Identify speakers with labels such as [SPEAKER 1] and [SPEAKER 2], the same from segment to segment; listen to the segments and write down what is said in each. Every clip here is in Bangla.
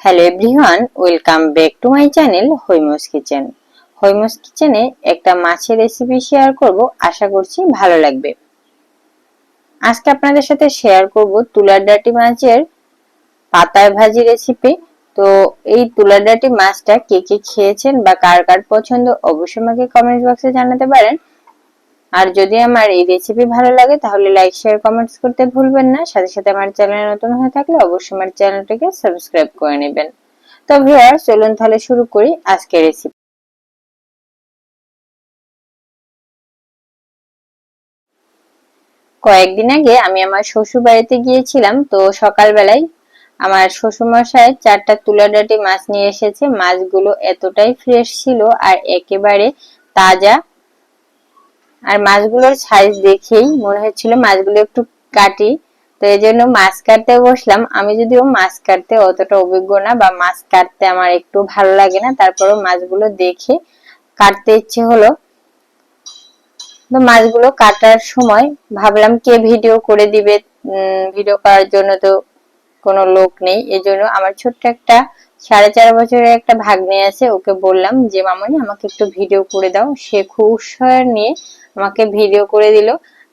[SPEAKER 1] Hello everyone welcome back to my channel Haimo's kitchen Haimo's কিচেনে একটা মাছের রেসিপি শেয়ার করব, আশা করছি ভালো লাগবে। আজকে আপনাদের সাথে শেয়ার করব তুলার ডাটি মাছের পাতায় ভাজি রেসিপি তো এই তুলার ডাটি মাছটা কে কে খেয়েছেন বা কার কার পছন্দ, অবশ্যই আমাকে কমেন্ট বক্সে জানাতে পারেন। আর যদি আমার এই রেসিপি ভালো লাগে, তাহলে লাইক শেয়ার কমেন্টস করতে ভুলবেন না। সাথে সাথে আমার চ্যানেল নতুন হয়ে থাকলে অবশ্যই আমার চ্যানেলটাকে সাবস্ক্রাইব করে নেবেন। তো ভিউয়ার চলুন তাহলে শুরু করি আজকের রেসিপি কয়েকদিন আগে আমি আমার শ্বশুর বাড়িতে গিয়েছিলাম, তো সকালবেলায় আমার শ্বশুরমশাই চারটা তুলাডাটি মাছ নিয়ে এসেছে। মাছগুলো এতটাই ফ্রেশ ছিল আর একেবারে তাজা আর মাছগুলোর সাইজ দেখেই মনে হচ্ছিল মাছগুলো একটু কাটি। তো এই জন্য মাছ কাটতে বসলাম। আমি যদিও মাছ কাটতে অতটা অভিজ্ঞ না বা মাছ কাটতে আমার একটু ভালো লাগে না, তারপরেও মাছগুলো দেখে কাটতে ইচ্ছে হলো। তো মাছগুলো কাটার সময় ভাবলাম কে ভিডিও করে দিবে? ভিডিও করার জন্য তো কোনো লোক নেই এই জন্য আমার ছোট্ট একটা সাড়ে চার বছরের একটা ভাগ্নে আছে, ওকে বললাম যে, মামনি, আমাকে একটু ভিডিও করে দাও। সে খুব উৎসাহ নিয়ে আমাকে ভিডিও করে দিল।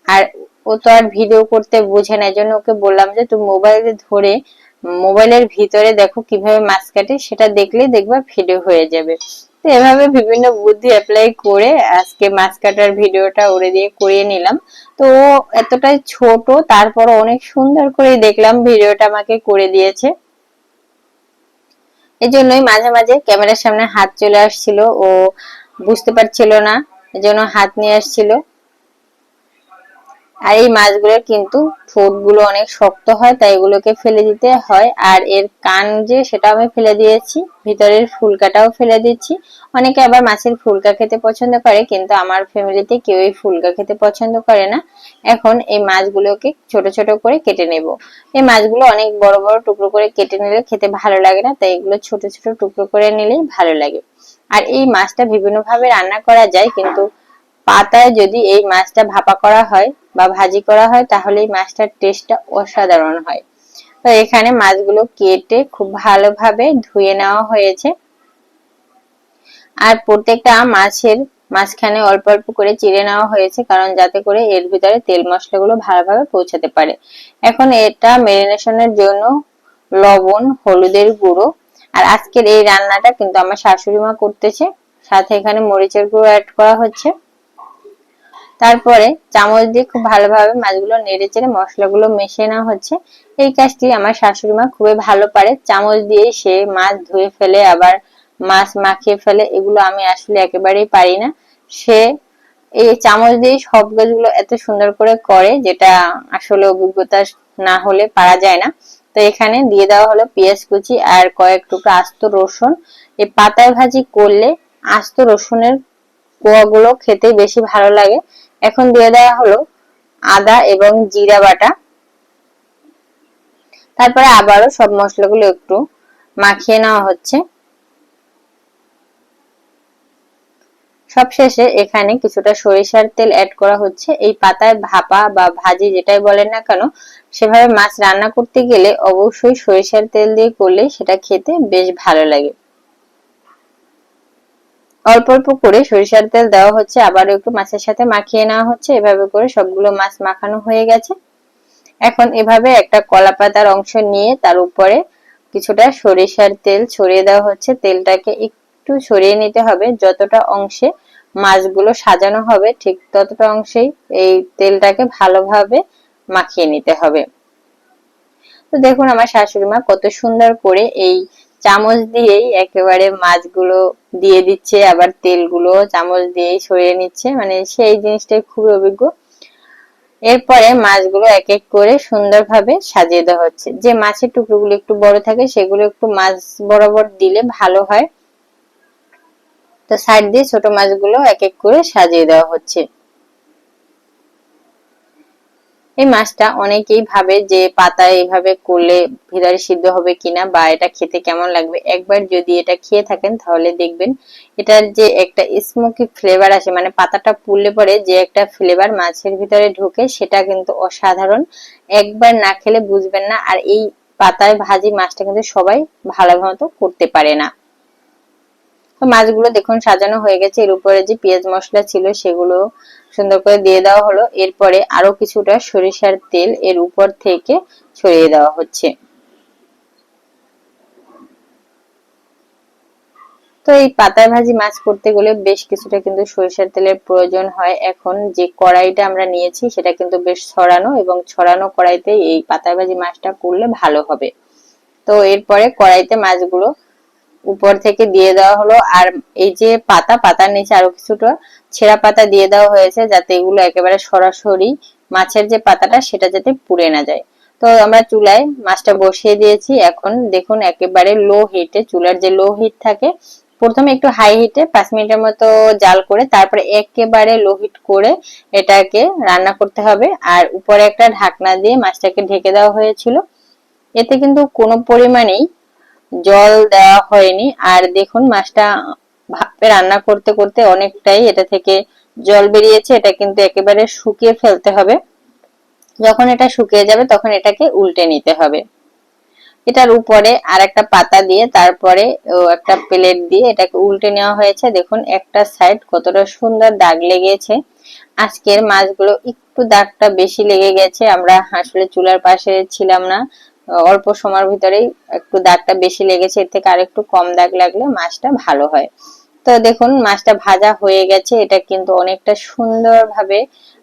[SPEAKER 1] আর ও তো আর ভিডিও করতে বোঝে না জন্য ওকে বললাম যে, তুমি মোবাইলে ধরে, মোবাইলের ভিতরে দেখো কীভাবে মাছ কাটে, সেটা দেখলে দেখবা ভিডিও হয়ে যাবে। তো এভাবে বিভিন্ন বুদ্ধি অ্যাপ্লাই করে আজকে মাছ কাটার ভিডিওটা ওরে দিয়ে করিয়ে নিলাম। তো এতটাই ছোট তারপর অনেক সুন্দর করে দেখলাম ভিডিওটা আমাকে করে দিয়েছে। এই জন্যই মাঝে মাঝে ক্যামেরার সামনে হাত চলে আসছিল, ও বুঝতে পারছিল না, এজন্য হাত নিয়ে আসছিল। আর এই মাছগুলোর কিন্তু ঠোঁটগুলো অনেক শক্ত হয়, তাই এগুলোকে ফেলে দিতে হয়। আর এর কান যে সেটা আমি ফেলে দিয়েছি। ভিতরের ফুলকাটাও ফেলে দিচ্ছি। অনেকে আবার মাছের ফুলকা খেতে পছন্দ করে, কিন্তু আমার ফ্যামিলিতে কেউই ফুলকা খেতে পছন্দ করে না। এখন এই মাছগুলোকে ছোট ছোট করে কেটে নেব। এই মাছগুলো অনেক বড় বড় টুকরো করে কেটে নিলে খেতে ভালো লাগে না, তাই এগুলো ছোট ছোট টুকরো করে নিলেই ভালো লাগে। আর এই মাছটা বিভিন্ন ভাবে রান্না করা যায়, কিন্তু পাতায় যদি এই মাছটা ভাপা করা হয় বা ভাজি করা হয়, তাহলে এই মাছটার টেস্টটা অসাধারণ হয়। তো এখানে মাছগুলো কেটে খুব ভালোভাবে ধুয়ে নেওয়া হয়েছে। আর প্রত্যেকটা মাছের মাঝখানে অল্প অল্প করে চিড়ে নেওয়া হয়েছে, কারণ যাতে করে এর ভিতরে তেল মশলাগুলো ভালোভাবে পৌঁছাতে পারে। এখন এটা মেরিনেশনের জন্য লবণ, হলুদের গুঁড়ো। আর আজকের এই রান্নাটা কিন্তু আমার শাশুড়ি মা করতেছে, সাথে এখানে মরিচের গুঁড়ো অ্যাড করা হচ্ছে। তারপরে চামচ দিয়ে খুব ভালোভাবে মাছগুলো নেড়ে চেড়ে মশলাগুলো মিশিয়ে নেওয়া হচ্ছে। এই কাজটি আমার শাশুড়ি মা খুবই ভালো পারে। চামচ দিয়ে সে মাছ ধুয়ে ফেলে, আবার মাছ মাখিয়ে ফেলে, এগুলো আমি আসলে একেবারেই পারি না। সে এই চামচ দিয়ে সব গাছগুলো এত সুন্দর করে করে, যেটা আসলে অভিজ্ঞতা না হলে পারা যায় না। তো এখানে দিয়ে দেওয়া হলো পেঁয়াজ কুচি আর কয়েক টুকরো আস্ত রসুন। এই পাতায় ভাজি করলে আস্ত রসুনের কোয়াগুলো খেতে বেশি ভালো লাগে। এখন দিয়ে দেওয়া হলো আদা এবং জিরা বাটা। তারপরে আবারও সব মশলাগুলো একটু মাখিয়ে নেওয়া হচ্ছে। সবশেষে এখানে কিছুটা সরিষার তেল অ্যাড করা হচ্ছে। এই পাতায় ভাপা বা ভাজি যেটাই বলেন না কেন, সেভাবে মাছ রান্না করতে গেলে অবশ্যই সরিষার তেল দিয়ে করলে সেটা খেতে বেশ ভালো লাগে। অল্প অল্প করে সরিষার তেল দেওয়া হচ্ছে আবার একটু মাছের সাথে মাখিয়ে নেওয়া হচ্ছে, এভাবে করে সবগুলো মাছ মাখানো হয়ে গেছে। এখন এভাবে একটা কলা পাতার অংশ নিয়ে তার উপরে কিছুটা সরিষার তেল ছড়িয়ে দেওয়া হচ্ছে। তেলটাকে একটু ছড়িয়ে নিতে হবে, যতটা অংশে মাছগুলো সাজানো হবে, ঠিক ততটা অংশেই এই তেলটাকে ভালোভাবে মাখিয়ে নিতে হবে। তো দেখুন, আমার শাশুড়ি মা কত সুন্দর করে এই চামচ দিয়েই একেবারে মাছগুলো দিয়ে দিচ্ছে, আবার তেলগুলো চামচ দিয়েই সরিয়ে নিচ্ছে। মানে সেই জিনিসটাই খুবই অভিজ্ঞ। এরপরে মাছগুলো এক এক করে সুন্দরভাবে সাজিয়ে দেওয়া হচ্ছে। যে মাছের টুকরোগুলো একটু বড় থাকে, সেগুলো একটু মাছ বরাবর দিলে ভালো হয়। তো সাইড দিয়ে ছোট মাছগুলো এক এক করে সাজিয়ে দেওয়া হচ্ছে। এই মাছটা অনেকেই ভাবে যে পাতা এইভাবে করলে ভিতরে সিদ্ধ হবে কিনা বা এটা খেতে কেমন লাগবে। একবার যদি এটা খেয়ে থাকেন তাহলে দেখবেন এটার যে একটা স্মোকি ফ্লেভার আসে মানে পাতাটা পুড়লে পরে যে একটা ফ্লেভার মাছের ভিতরে ঢোকে সেটা কিন্তু অসাধারণ। একবার না খেলে বুঝবেন না আর এই পাতায় ভাজি মাছটা কিন্তু সবাই ভালো মতো করতে পারে না। তো মাছগুলো দেখুন সাজানো হয়ে গেছে। এর উপরে যে পেঁয়াজ মশলা ছিল সেগুলো সুন্দর করে দিয়ে দেওয়া হলো। এরপরে আরও কিছুটা সরিষার তেল এর উপর থেকে ছড়িয়ে দেওয়া হচ্ছে। তো এই পাতায় ভাজি মাছ করতে গেলে বেশ কিছুটা কিন্তু সরিষার তেলের প্রয়োজন হয়। এখন যে কড়াইটা আমরা নিয়েছি, সেটা কিন্তু বেশ ছড়ানো এবং ছড়ানো কড়াইতে এই পাতায় ভাজি মাছটা করলে ভালো হবে। তো এরপরে কড়াইতে মাছগুলো উপর থেকে দিয়ে দেওয়া হলো। আর এই যে পাতা, পাতার নিচে আরও কিছুটা ছেঁড়া পাতা দিয়ে দেওয়া হয়েছে যাতে এগুলো একেবারে সরাসরি মাছের যে পাতাটা সেটা যাতে পুড়ে না যায়। তো আমরা চুলায় মাছটা বসিয়ে দিয়েছি। এখন দেখুন একেবারে লো হিটে চুলার যে লো হিট থাকে, প্রথমে একটু হাই হিটে পাঁচ মিনিটের মতো জাল করে, তারপরে একেবারে লো হিট করে এটাকে রান্না করতে হবে। আর উপরে একটা ঢাকনা দিয়ে মাছটাকে ঢেকে দেওয়া হয়েছিল। এতে কিন্তু কোনো পরিমাণেই জল দেওয়া হয়নি। আর দেখুন, মাছটা ভাপে রান্না করতে করতে অনেকটাই এটা থেকে জল বেরিয়েছে। এটা কিন্তু একেবারে শুকিয়ে ফেলতে হবে। যখন এটা শুকিয়ে যাবে, তখন এটাকে উল্টে নিতে হবে। এটার উপরে আর একটা পাতা দিয়ে, তারপরে একটা প্লেট দিয়ে এটাকে উল্টে নেওয়া হয়েছে। দেখুন, একটা সাইড কতটা সুন্দর দাগ লেগেছে। আজকের মাছগুলো একটু দাগটা বেশি লেগে গেছে। আমরা আসলে চুলার পাশে ছিলাম না। অল্প সময়ের ভিতরেই একটু দাগটা বেশি লেগেছে, এর থেকে আরেকটু কম দাগ লাগলে মাছটা ভালো হয়। তো দেখুন, মাছটা ভাজা হয়ে গেছে, এটা কিন্তু অনেকটা সুন্দরভাবে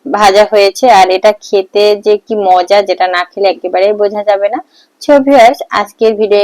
[SPEAKER 1] ভাজা হয়েছে, আর এটা খেতে যে কি মজা, যেটা না খেলে একেবারেই বোঝা যাবে না। ছবি আজকের ভিডিও